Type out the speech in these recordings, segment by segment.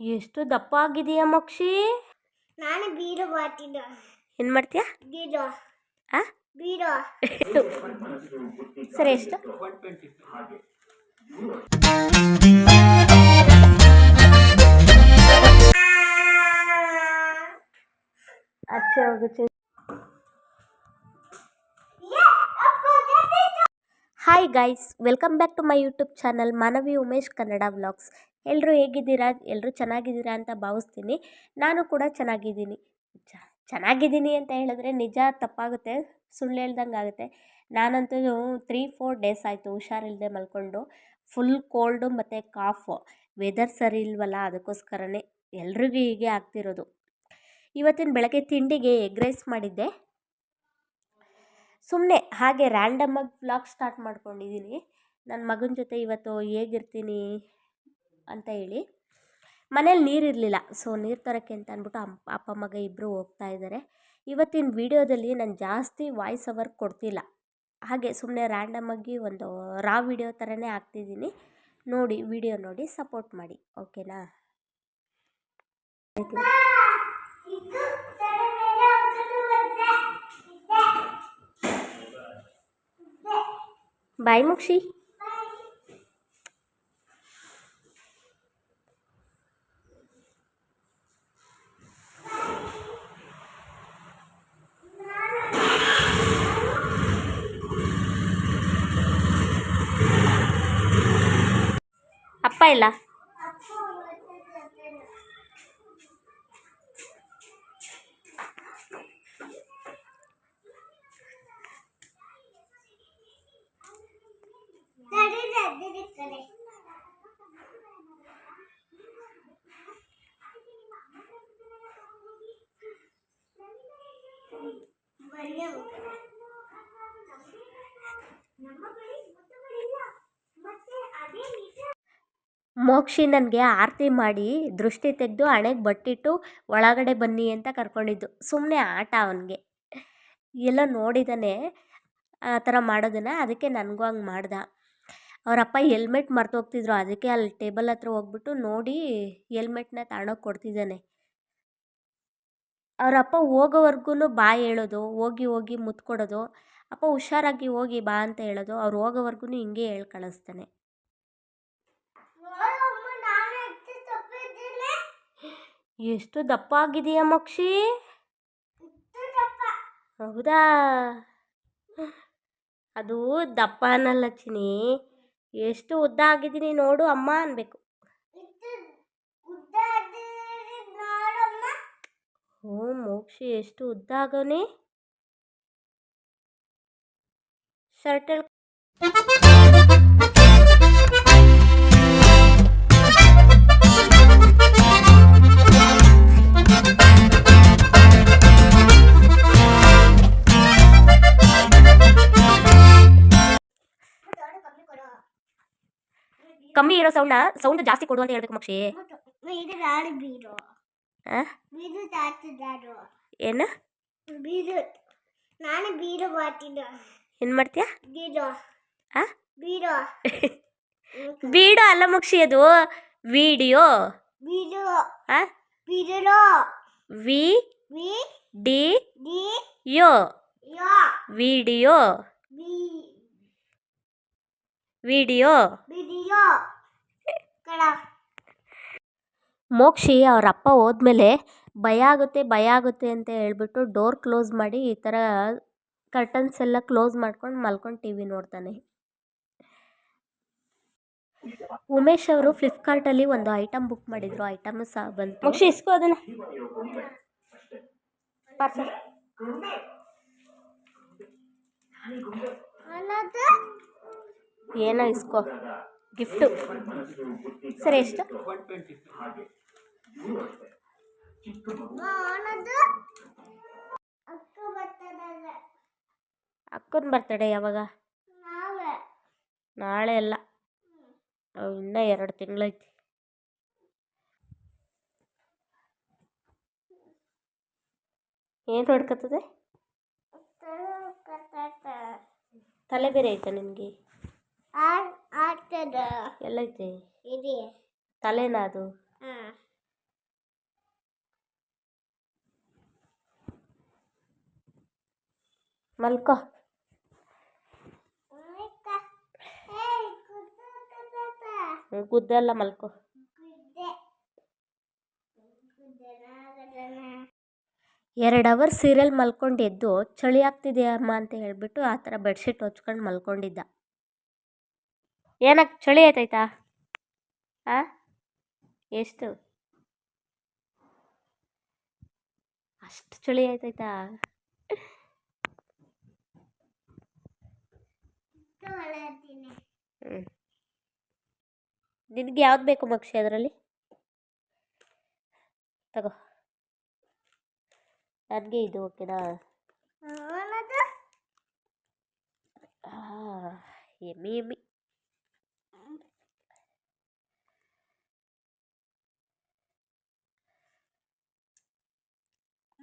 ಎಷ್ಟು ದಪ್ಪ ಆಗಿದೆಯಾ ಮಕ್ಷಿ? ನಾನು ಬೀರು ಬಾತಿದ್ದ ಏನು ಮಾಡ್ತೀಯಾ? ಬೀರು. ಆ? ಬೀರು. ಸರಿ ಎಷ್ಟು? ಅಚ್ಚೆ ಹೋಗುತ್ತೆ hi guys welcome back to my YouTube channel Manavi Umesh Kannada vlogs ಎಲ್ಲರೂ ಹೇಗಿದ್ದೀರಾ? ಎಲ್ಲರೂ ಚೆನ್ನಾಗಿದ್ದೀರಾ ಅಂತ ಭಾವಿಸ್ತೀನಿ. ನಾನು ಕೂಡ ಚೆನ್ನಾಗಿದ್ದೀನಿ. ಚೆನ್ನಾಗಿದ್ದೀನಿ ಅಂತ ಹೇಳಿದ್ರೆ ನಿಜ ತಪ್ಪಾಗುತ್ತೆ. ಸುಳ್ಳು ಹೇಳ್ದಂಗೆ ಆಗುತ್ತೆ. ನಾನಂತೂ ತ್ರೀ ಫೋರ್ ಡೇಸ್ ಆಯಿತು ಹುಷಾರಿಲ್ಲದೆ ಮಲ್ಕೊಂಡು. ಫುಲ್ ಕೋಲ್ಡು ಮತ್ತು ಕಾಫು ವೆದರ್ ಸರಿ ಇಲ್ವಲ್ಲ ಅದಕ್ಕೋಸ್ಕರನೇ ಎಲ್ರಿಗೂ ಹೀಗೆ ಆಗ್ತಿರೋದು. ಇವತ್ತಿನ ಬೆಳಗ್ಗೆ ತಿಂಡಿಗೆ ಎಗ್ ರೈಸ್ ಮಾಡಿದ್ದೆ. ಸುಮ್ಮನೆ ಹಾಗೆ ರ್ಯಾಂಡಮಾಗಿ ವ್ಲಾಗ್ ಸ್ಟಾರ್ಟ್ ಮಾಡ್ಕೊಂಡಿದ್ದೀನಿ ನನ್ನ ಮಗನ ಜೊತೆ ಇವತ್ತು ಹೇಗಿರ್ತೀನಿ? ಅಂತ ಹೇಳಿ. ಮನೇಲಿ ನೀರಿರಲಿಲ್ಲ ಸೊ ನೀರು ತರೋಕ್ಕೆ ಅಂತ ಅಂದ್ಬಿಟ್ಟು ಅಪ್ಪ, ಮಗ ಇಬ್ಬರು ಹೋಗ್ತಾ ಇದ್ದಾರೆ ಇವತ್ತಿನ ವಿಡಿಯೋದಲ್ಲಿ ನಾನು ಜಾಸ್ತಿ ವಾಯ್ಸ್ ಅವರ್ ಕೊಡ್ತಿಲ್ಲ. ಹಾಗೆ ಸುಮ್ಮನೆ ರ್ಯಾಂಡಮ್ ಆಗಿ ಒಂದು ರಾ ವಿಡಿಯೋ ಥರನೇ ಹಾಕ್ತಿದ್ದೀನಿ. ನೋಡಿ ವಿಡಿಯೋ ನೋಡಿ ಸಪೋರ್ಟ್ ಮಾಡಿ. ಓಕೆನಾ ಬಾಯ್ ಮುಕ್ಷಿ ಅಪ್ಪ ಇಲ್ಲ ಮೋಕ್ಷಿ ನನಗೆ ಆರತಿ ಮಾಡಿ ದೃಷ್ಟಿ ತೆಗೆದು ಹಣೆಗೆ ಬಟ್ಟಿಟ್ಟು ಒಳಗಡೆ ಬನ್ನಿ ಅಂತ ಕರ್ಕೊಂಡಿದ್ದು. ಸುಮ್ಮನೆ ಆಟ ಅವನಿಗೆ. ಎಲ್ಲ ನೋಡಿದ್ದಾನೆ ಆ ಥರ ಮಾಡೋದನ್ನು, ಅದಕ್ಕೆ ನನಗೂ ಹಂಗೆ ಮಾಡ್ದ. ಅವರಪ್ಪ ಹೆಲ್ಮೆಟ್ ಮರ್ತೋಗ್ತಿದ್ರು ಅದಕ್ಕೆ ಅಲ್ಲಿ ಟೇಬಲ್ ಹತ್ರ ಹೋಗ್ಬಿಟ್ಟು ನೋಡಿ ಹೆಲ್ಮೆಟ್ನ ತಾಣಕ್ಕೆ ಕೊಡ್ತಿದ್ದಾನೆ. ಅವರಪ್ಪ ಹೋಗೋವರೆಗೂ ಬಾ ಹೇಳೋದು, ಹೋಗಿ ಹೋಗಿ ಮುತ್ಕೊಡೋದು. ಅಪ್ಪ ಹುಷಾರಾಗಿ ಹೋಗಿ ಬಾ ಅಂತ ಹೇಳೋದು, ಅವ್ರು ಹೋಗೋವರೆಗೂ ಹಿಂಗೆ ಹೇಳಿ ಕಳಿಸ್ತಾನೆ. ಎಷ್ಟು ದಪ್ಪ ಆಗಿದೆಯಾ ಮಕ್ಷಿ? ಹೌದಾ? ಅದು ದಪ್ಪ ಅನ್ನಲ್ಲ ಚಿನಿ ಎಷ್ಟು ಉದ್ದ ಆಗಿದ್ದೀನಿ ನೋಡು ಅಮ್ಮ ಅನ್ಬೇಕು. ಹ್ಞೂ ಮೋಕ್ಷಿ, ಎಷ್ಟು ಉದ್ದ ಆಗೋನಿ ಶರ್ಟ್ ಕಮ್ಮಿ ಇರೋ ಸೌಂಡ್ ಸೌಂಡ್ ಜಾಸ್ತಿ ಕೊಡು ಅಂತ ಹೇಳ್ಬೇಕು ಮಕ್ಷಿ. ಏನು? ನಾನು ಬೀರು ಏನು ಮಾಡ್ತೀಯಾ? ಬೀಡು ಅಲ್ಲ ಮಕ್ಷಿ ಅದು. Video. V V D D yo. Yo. Video. Video. Mokshi ಅವ್ರ ಅಪ್ಪ ಹೋದ್ಮೇಲೆ ಭಯ ಆಗುತ್ತೆ ಭಯ ಆಗುತ್ತೆ ಅಂತ ಹೇಳ್ಬಿಟ್ಟು ಡೋರ್ ಕ್ಲೋಸ್ ಮಾಡಿ ಈ ಥರ ಕರ್ಟನ್ಸ್ ಎಲ್ಲ ಕ್ಲೋಸ್ ಮಾಡ್ಕೊಂಡು ಮಲ್ಕೊಂಡು ಟಿ ವಿ ನೋಡ್ತಾನೆ. ಉಮೇಶ್ ಅವರು ಫ್ಲಿಪ್ಕಾರ್ಟಲ್ಲಿ ಒಂದು ಐಟಮ್ ಬುಕ್ ಮಾಡಿದ್ರು. ಐಟಮ್ ಸಹ ಬಂತು. ಮೋಕ್ಷಿ ಇಸ್ಕೋ ಅದನ್ನ. ಪಾರ್ಸಲ್. ಅನ್ನೋದು ಏನೋ ಇಸ್ಕೋ. ಗಿಫ್ಟು. ಸರಿ, ಎಷ್ಟು? ಅಕ್ಕನ ಬರ್ತಡೆ ಯಾವಾಗ? ನಾಳೆ ಅಲ್ಲ. ಇನ್ನ ಎರಡು ತಿಂಗಳೈತಿ. ಏನು ಹೊಡ್ಕತ್ತದೆ ತಲೆ ಬೇರೆ ಐತೆ ನಿನಗೆ? ಆಗ್ತದ ಎಲ್ಲೈತೆ? ಇದೆ. ತಲೆನಾ ಅದು ಮಲ್ಕೋ. ಗುದ್ದೆಲ್ಲ ಮಲ್ಕೋ. ಎರಡು ಅವರ್ ಸೀರಿಯಲ್ ಮಲ್ಕೊಂಡು ಎದ್ದು ಚಳಿ ಆಗ್ತಿದೆಯಮ್ಮ ಅಂತ ಹೇಳಿಬಿಟ್ಟು ಆ ಥರ ಬೆಡ್ಶೀಟ್ ಹೊಚ್ಕೊಂಡು ಮಲ್ಕೊಂಡಿದ್ದ. ಏನಕ್ಕೆ ಚಳಿ ಆಯ್ತೈತಾ ಆ? ಎಷ್ಟು? ಅಷ್ಟು ಚಳಿ ಆಯ್ತೈತಾ ಹ್ಞೂ ನಿನಗೆ ಯಾವ್ದು ಬೇಕು ಮಕ್ಷಿ ಅದರಲ್ಲಿ? ತಗೋ. ನನಗೆ ಇದು ಓಕೆನಾ? ಎಮ್ಮಿ ಎಮ್ಮಿ.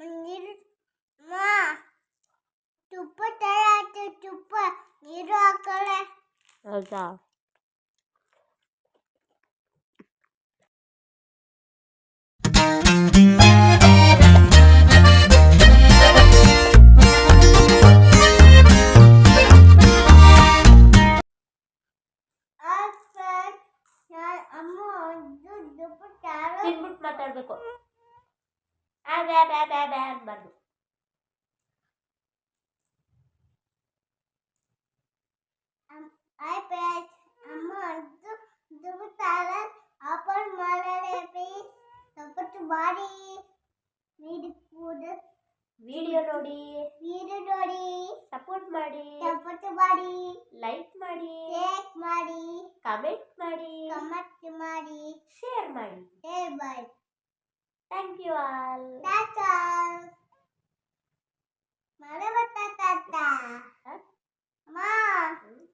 ನೀರು ಮಾ ತುಪ್ಪ ತರ ಆಯ್ತು ತುಪ್ಪ ನೀರು ಹಾಕಳೆ ಹೌದಾ ಅಮ್ಮ ಒಂದು ತುಪ್ಪ ತರ ತಿನ್ಬಿಟ್ಟು ಮಾತಾಡಬೇಕು ಆ ಬ್ಯಾ ಬ್ಯಾ ಬ್ಯಾ ಬ್ಯಾ ಅನ್ಬಾರ್ದು ಐಪ್ಯಾಡ್ ಅಮ್ಮ ಒಂದು ತುಪ್ಪ ತರ ಓಪನ್ ಮಾಡಲೆ ಪ್ಲೀಸ್ ಸ್ವಲ್ಪ ಬಾಡಿ ನೀರು ಕೂಡ ವಿಡಿಯೋ ನೋಡಿ ನೀರು ನೋಡಿ ಸಪೋರ್ಟ್ ಮಾಡಿ ಸ್ವಲ್ಪ ಬಾಡಿ ಲೈಕ್ ಮಾಡಿ ಟೇಕ್ ಮಾಡಿ ಕಮೆಂಟ್ ಮಾಡಿ ಕಮೆಂಟ್ ಮಾಡಿ ಶೇರ್ ಮಾಡಿ ಶೇರ್ ಮಾಡಿ ಥ್ಯಾಂಕ್ ಯು ಆಲ್ That's ಮಳೆ ಬರ್ತಾ ತಾತ? ಅಮ್ಮ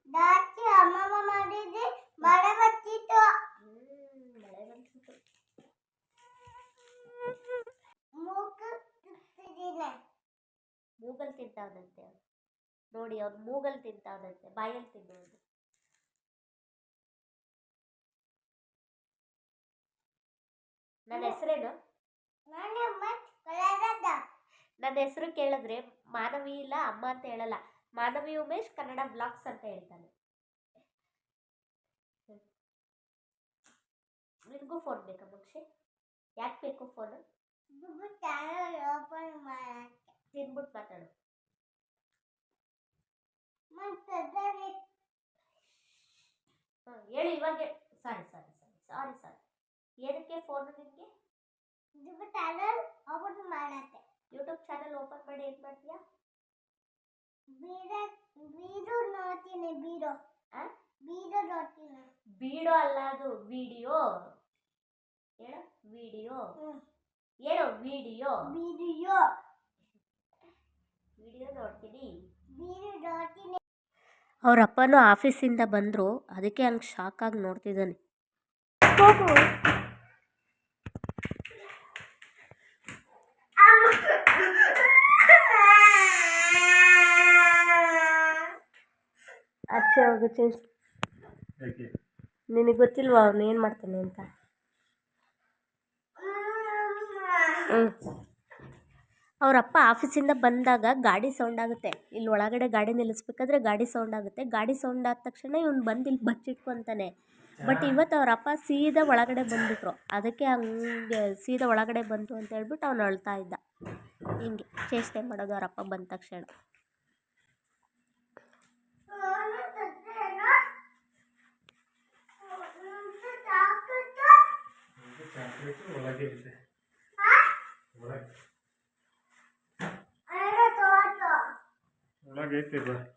ದಾಚಿ ಅಮ್ಮಮ್ಮ ಮಾಡಿದ್ದೆ ಮಳೆ ಬರ್ತಿತ್ತು. ಮಳೆ ಮೂಗು ಮೂಗಲ್ ತಿಂತಾವನಂತೆ ನೋಡಿ ಅವ್ನು ಮೂಗಲ್ ತಿಂತಾವನಂತೆ ಬಾಯಲ್ಲಿ ತಿನ್ನೋದು. ನನ್ನ ಹೆಸರೇನು? ನನ್ನ ಹೆಸರು ಕೇಳಿದ್ರೆ ಮಾನವಿ ಇಲ್ಲ ಅಮ್ಮ ಅಂತ ಹೇಳಲ್ಲ. ಮಾನವಿ ಉಮೇಶ್ ಕನ್ನಡ ಬ್ಲಾಗ್ಸ್ ಅಂತ ಹೇಳ್ತಾನೆ. ನಿನಗೂ ಫೋನ್ ಬೇಕಾ ಮಕ್ಷೆ? ಯಾಕೆ ಬೇಕು ಫೋನು ತಿನ್ಬಿಟ್ಟು ಮಾತಾಡು. ಹೇಳಿ ಇವಾಗ. ಸಾರಿ ಸಾರಿ ಸಾರಿ ಸಾರಿ ಸಾರಿ ಏನಕ್ಕೆ ಫೋನು ನಿನಗೆ? ದುಡ್ಡು ಚಾನಲ್ ಓಪನ್ ಮಾಡತ್ತೆ. ಯೂಟ್ಯೂಬ್ ಚಾನಲ್ ಓಪನ್ ಮಾಡಿ ಏನು ಮಾಡ್ತೀಯಾ? ಬೀರ ಬೀರು ನೋಡ್ತೀನಿ ಬೀರೋ ಆ? ಬೀರು ನೋಡ್ತೀನಿ ಬೀಡೋ ಅಲ್ಲ ಅದು ವಿಡಿಯೋ. ಹೇಳು ವಿಡಿಯೋ. ಏನು ಹೇಳು ವಿಡಿಯೋ. ಬೀರಿಯೋ ವಿಡಿಯೋ ನೋಡ್ತೀನಿ. ಬೀರು ನೋಡ್ತೀನಿ. ಅವ್ರ ಅಪ್ಪನೂ ಆಫೀಸಿಂದ ಬಂದರು ಅದಕ್ಕೆ ಹಂಗೆ ಶಾಕಾಗಿ ನೋಡ್ತಿದ್ದಾನೆ. ಚೇಂಜ್ ನಿನಗೆ ಗೊತ್ತಿಲ್ವಾ ಅವನು ಏನು ಮಾಡ್ತಾನೆ ಅಂತ? ಹ್ಞೂ ಅವ್ರ ಅಪ್ಪ ಆಫೀಸಿಂದ ಬಂದಾಗ ಗಾಡಿ ಸೌಂಡ್ ಆಗುತ್ತೆ. ಇಲ್ಲಿ ಒಳಗಡೆ ಗಾಡಿ ನಿಲ್ಲಿಸ್ಬೇಕಾದ್ರೆ ಗಾಡಿ ಸೌಂಡ್ ಆಗುತ್ತೆ. ಗಾಡಿ ಸೌಂಡ್ ಆದ ತಕ್ಷಣ ಇವ್ನು ಬಂದು ಇಲ್ಲಿ ಬಚ್ಚಿಟ್ಕೊತಾನೆ ಬಟ್ ಇವತ್ತು ಅವರಪ್ಪ ಸೀದಾ ಒಳಗಡೆ ಬಂದುಬಿಟ್ರು. ಅದಕ್ಕೆ ಹಂಗೆ ಸೀದಾ ಒಳಗಡೆ ಬಂತು ಅಂತ ಹೇಳ್ಬಿಟ್ಟು ಅವ್ನು ಅಳ್ತಾ ಇದ್ದ. ಹಿಂಗೆ, ಚೇಷ್ಟೆ ಮಾಡೋದು ಅವರಪ್ಪ ಬಂದ ತಕ್ಷಣ. കാൽക്കുലേറ്റർ വളകരുത് വളകരുത്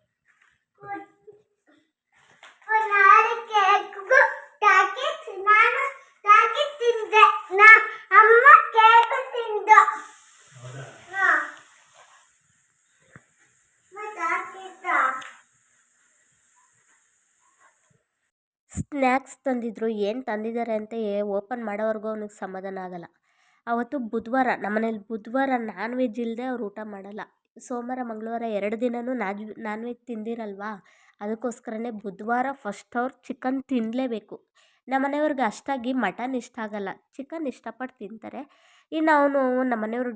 ಸ್ನ್ಯಾಕ್ಸ್ ತಂದಿದ್ರು, ಏನು ತಂದಿದ್ದಾರೆ ಅಂತ ಓಪನ್ ಮಾಡೋವರೆಗೂ ಅವ್ನಿಗೆ ಸಮಾಧಾನ ಆಗಲ್ಲ. ಅವತ್ತು ಬುಧವಾರ, ನಮ್ಮನೇಲಿ ಬುಧವಾರ ನಾನ್ ವೆಜ್ ಇಲ್ಲದೆ ಅವ್ರು ಊಟ ಮಾಡಲ್ಲ. ಸೋಮವಾರ, ಮಂಗಳವಾರ ಎರಡು ದಿನವೂ ನಾಜ್ ನಾನ್ ವೆಜ್ ತಿಂದಿರಲ್ವಾ? ಅದಕ್ಕೋಸ್ಕರನೇ ಬುಧವಾರ ಫಸ್ಟ್ ಅವ್ರು ಚಿಕನ್ ತಿನ್ನಲೇಬೇಕು ನಮ್ಮನೆಯವ್ರಿಗೆ ಅಷ್ಟಾಗಿ ಮಟನ್ ಇಷ್ಟ ಆಗಲ್ಲ. ಚಿಕನ್ ಇಷ್ಟಪಟ್ಟು ತಿಂತಾರೆ. ಇನ್ನು ಅವನು ನಮ್ಮನೆಯವ್ರು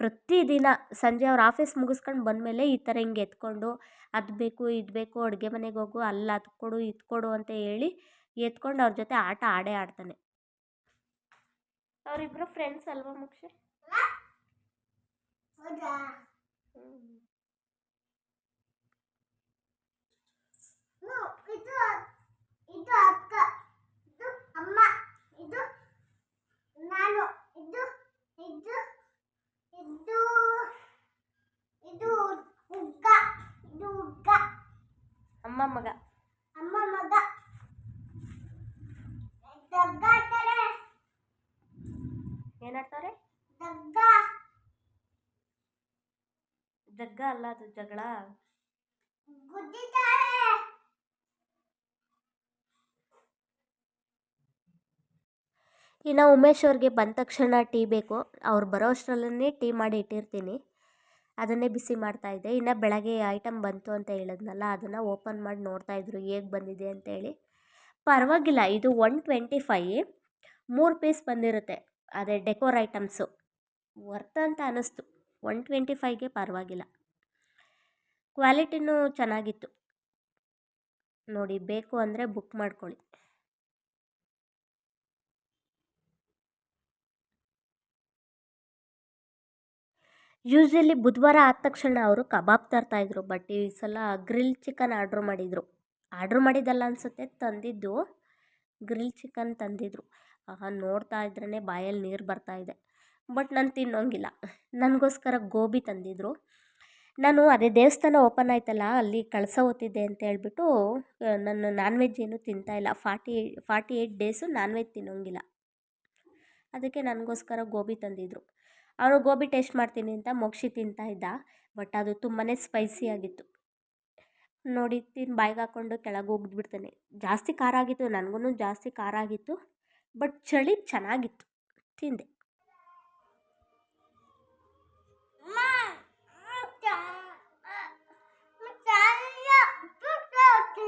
ಪ್ರತಿದಿನ ಸಂಜೆ ಅವ್ರು ಆಫೀಸ್ ಮುಗಿಸ್ಕೊಂಡು ಬಂದಮೇಲೆ ಈ ಥರ ಹಿಂಗೆ ಎತ್ಕೊಂಡು, ಅದು ಬೇಕು, ಇದು ಬೇಕು, ಅಡುಗೆ ಮನೆಗೆ ಹೋಗು, ಅಲ್ಲಿ ಅದು ಕೊಡು, ಇದು ಕೊಡು ಅಂತ ಹೇಳಿ ಎತ್ಕೊಂಡು ಅವ್ರ ಜೊತೆ ಆಟ ಆಡೇ ಆಡ್ತಾನೆ. ಅವರಿಬ್ಬರು ಫ್ರೆಂಡ್ಸ್ ಅಲ್ವಾ ಮುಕ್ಷೆ? ಹೌದಾ? ಹ್ಞೂ, ಇದು ಇದು ಅಕ್ಕ ಇದು ಅಮ್ಮ ಇದು ನಾನು ಇದು ಇದು ಇದು ಇದು ಇದು ಹುಗ್ಗ ಅಮ್ಮ ಮಗ. ಅಮ್ಮ ಮಗ. ಅಲ್ಲ ಅದು ಜಗಳ? ಇನ್ನು ಉಮೇಶ್ ಅವ್ರಿಗೆ ಬಂದ ತಕ್ಷಣ ಟೀ ಬೇಕು. ಅವ್ರು ಬರೋ ಅಷ್ಟರಲ್ಲೇ ಟೀ ಮಾಡಿ ಇಟ್ಟಿರ್ತೀನಿ. ಅದನ್ನೇ ಬಿಸಿ ಮಾಡ್ತಾಯಿದ್ದೆ ಇನ್ನು ಬೆಳಗ್ಗೆ ಐಟಮ್ ಬಂತು ಅಂತ ಹೇಳಿದ್ನಲ್ಲ, ಅದನ್ನು ಓಪನ್ ಮಾಡಿ ನೋಡ್ತಾಯಿದ್ರು ಹೇಗೆ ಬಂದಿದೆ ಅಂತೇಳಿ ಪರವಾಗಿಲ್ಲ, ಇದು ಒನ್ ಟ್ವೆಂಟಿ ಫೈ ಮೂರು ಪೀಸ್ ಬಂದಿರುತ್ತೆ, ಅದೇ ಡೆಕೋರ್ ಐಟಮ್ಸು. ವರ್ತ್ ಅಂತ ಅನ್ನಿಸ್ತು ಒನ್ ಟ್ವೆಂಟಿ ಫೈಗೆ ಪರವಾಗಿಲ್ಲ. ಕ್ವಾಲಿಟಿನೂ ಚೆನ್ನಾಗಿತ್ತು. ನೋಡಿ, ಬೇಕು ಅಂದರೆ ಬುಕ್ ಮಾಡ್ಕೊಳ್ಳಿ. ಯೂಶ್ವಲಿ ಬುಧವಾರ ಆದ ತಕ್ಷಣ ಅವರು ಕಬಾಬ್ ತರ್ತಾಯಿದ್ರು ಬಟ್ ಈ ಸಲ ಗ್ರಿಲ್ ಚಿಕನ್ ಆರ್ಡ್ರ್ ಮಾಡಿದರು. ಆರ್ಡ್ರ್ ಮಾಡಿದ್ದಲ್ಲ ಅನಿಸುತ್ತೆ, ತಂದಿದ್ದು ಗ್ರಿಲ್ ಚಿಕನ್ ತಂದಿದ್ರು. ನೋಡ್ತಾ ಇದ್ರೇ ಬಾಯಲ್ಲಿ ನೀರು ಬರ್ತಾ ಇದೆ. ಬಟ್ ನಾನು ತಿನ್ನೋಂಗಿಲ್ಲ. ನನಗೋಸ್ಕರ ಗೋಬಿ ತಂದಿದ್ರು. ನಾನು ಅದೇ ದೇವಸ್ಥಾನ ಓಪನ್ ಆಯ್ತಲ್ಲ, ಅಲ್ಲಿ ಕಳಸ ಹೊತ್ತಿದ್ದೆ ಅಂತ ಹೇಳ್ಬಿಟ್ಟು ನಾನು ನಾನ್ ವೆಜ್ ಏನೂ ಇಲ್ಲ. Forty forty eight days non veg ತಿನ್ನೋಂಗಿಲ್ಲ. ಅದಕ್ಕೆ ನನಗೋಸ್ಕರ ಗೋಬಿ ತಂದಿದ್ರು. ಅವನು ಗೋಬಿ ಟೇಸ್ಟ್ ಮಾಡ್ತೀನಿ ಅಂತ ಮೋಕ್ಷಿ ತಿಂತಾ ಇದ್ದ, ಬಟ್ ಅದು ತುಂಬಾ ಸ್ಪೈಸಿ ಆಗಿತ್ತು. ನೋಡಿ ತಿಂದು ಬಾಯಿಗೆ ಹಾಕ್ಕೊಂಡು ಕೆಳಗೆ ಹೋಗ್ಬಿಡ್ತಾನೆ. ಜಾಸ್ತಿ ಖಾರ ಆಗಿತ್ತು ನನಗೂ ಜಾಸ್ತಿ ಖಾರ ಆಗಿತ್ತು, ಬಟ್ ಚಳಿ ಚೆನ್ನಾಗಿತ್ತು, ತಿಂದೆ.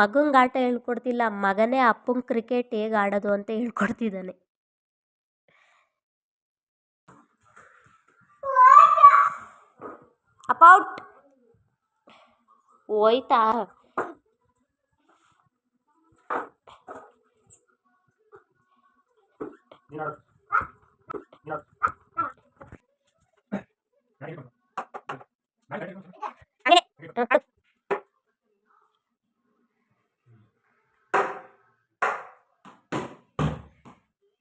ಮಗಂಗೆ ಆಟ ಹೇಳ್ಕೊಡ್ತಿಲ್ಲ ಮಗನೇ ಅಪ್ಪಂಗೆ ಕ್ರಿಕೆಟ್ ಹೇಗೆ ಆಡೋದು ಅಂತ ಹೇಳ್ಕೊಡ್ತಿದ್ದಾನೆ. ಅಪೌಟ್ ಹೋಯ್ತಾ ನೀನು ಆಡು ನೀನು ಆಡು ಗಾಡಿ ಹಿಡ್ಕೊಂಡು. ಗಾಡಿ ಹಿಡ್ಕೊಂಡು. ಹಂಗೆ ಆಡು.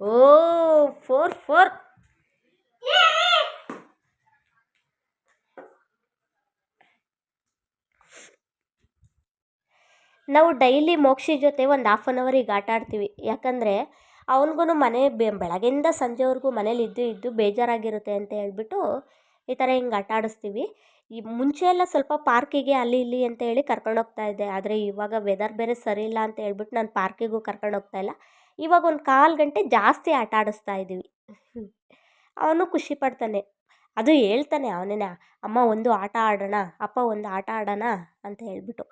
ಓ ಫೋರ್. ನಾವು ಡೈಲಿ ಮೋಕ್ಷಿ ಜೊತೆ ಒಂದು ಹಾಫ್ ಆನ್ ಅವರಿಗೆ ಆಟ ಆಡ್ತೀವಿ. ಯಾಕಂದರೆ ಅವನಿಗೂ ಮನೆ ಬೆ ಬೆಳಗ್ಗೆಯಿಂದ ಸಂಜೆವರೆಗೂ ಮನೇಲಿ ಇದ್ದು ಇದ್ದು ಬೇಜಾರಾಗಿರುತ್ತೆ ಅಂತ ಹೇಳ್ಬಿಟ್ಟು ಈ ಥರ ಹಿಂಗೆ ಆಟ ಆಡಿಸ್ತೀವಿ. ಈ ಮುಂಚೆ ಎಲ್ಲ ಸ್ವಲ್ಪ ಪಾರ್ಕಿಗೆ ಅಲ್ಲಿ ಇಲ್ಲಿ ಅಂತ ಹೇಳಿ ಕರ್ಕೊಂಡು ಹೋಗ್ತಾ ಇದ್ದೆ. ಆದರೆ ಇವಾಗ ವೆದರ್ ಬೇರೆ ಸರಿ ಇಲ್ಲ ಅಂತ ಹೇಳ್ಬಿಟ್ಟು ನಾನು ಪಾರ್ಕಿಗೂ ಕರ್ಕೊಂಡು ಹೋಗ್ತಾ ಇಲ್ಲ. ಇವಾಗ ಒಂದು ಕಾಲು ಗಂಟೆ ಜಾಸ್ತಿ ಆಟ ಆಡಿಸ್ತಾ ಇದ್ದೀವಿ ಅವನು ಖುಷಿ ಪಡ್ತಾನೆ. ಅದು ಹೇಳ್ತಾನೆ ಅವನೇ ಅಮ್ಮ ಒಂದು ಆಟ ಆಡೋಣ, ಅಪ್ಪ ಒಂದು ಆಟ ಆಡೋಣ ಅಂತ ಹೇಳ್ಬಿಟ್ಟು.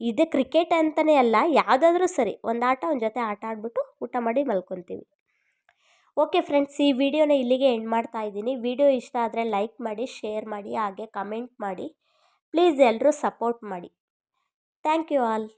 ಇದು ಕ್ರಿಕೆಟ್ ಅಂತಲೇ ಅಲ್ಲ, ಯಾವುದಾದ್ರೂ ಸರಿ ಒಂದು ಆಟ ಅವನ ಜೊತೆ ಆಟ ಆಡಿಬಿಟ್ಟು ಊಟ ಮಾಡಿ ಮಲ್ಕೊತೀವಿ. ಓಕೆ ಫ್ರೆಂಡ್ಸ್, ಈ ವಿಡಿಯೋನ ಇಲ್ಲಿಗೆ ಎಂಡ್ ಮಾಡ್ತಾ ಇದ್ದೀನಿ. ವಿಡಿಯೋ ಇಷ್ಟ ಆದರೆ ಲೈಕ್ ಮಾಡಿ, ಶೇರ್ ಮಾಡಿ, ಹಾಗೆ ಕಮೆಂಟ್ ಮಾಡಿ. ಪ್ಲೀಸ್ ಎಲ್ಲರೂ ಸಪೋರ್ಟ್ ಮಾಡಿ. Thank you all.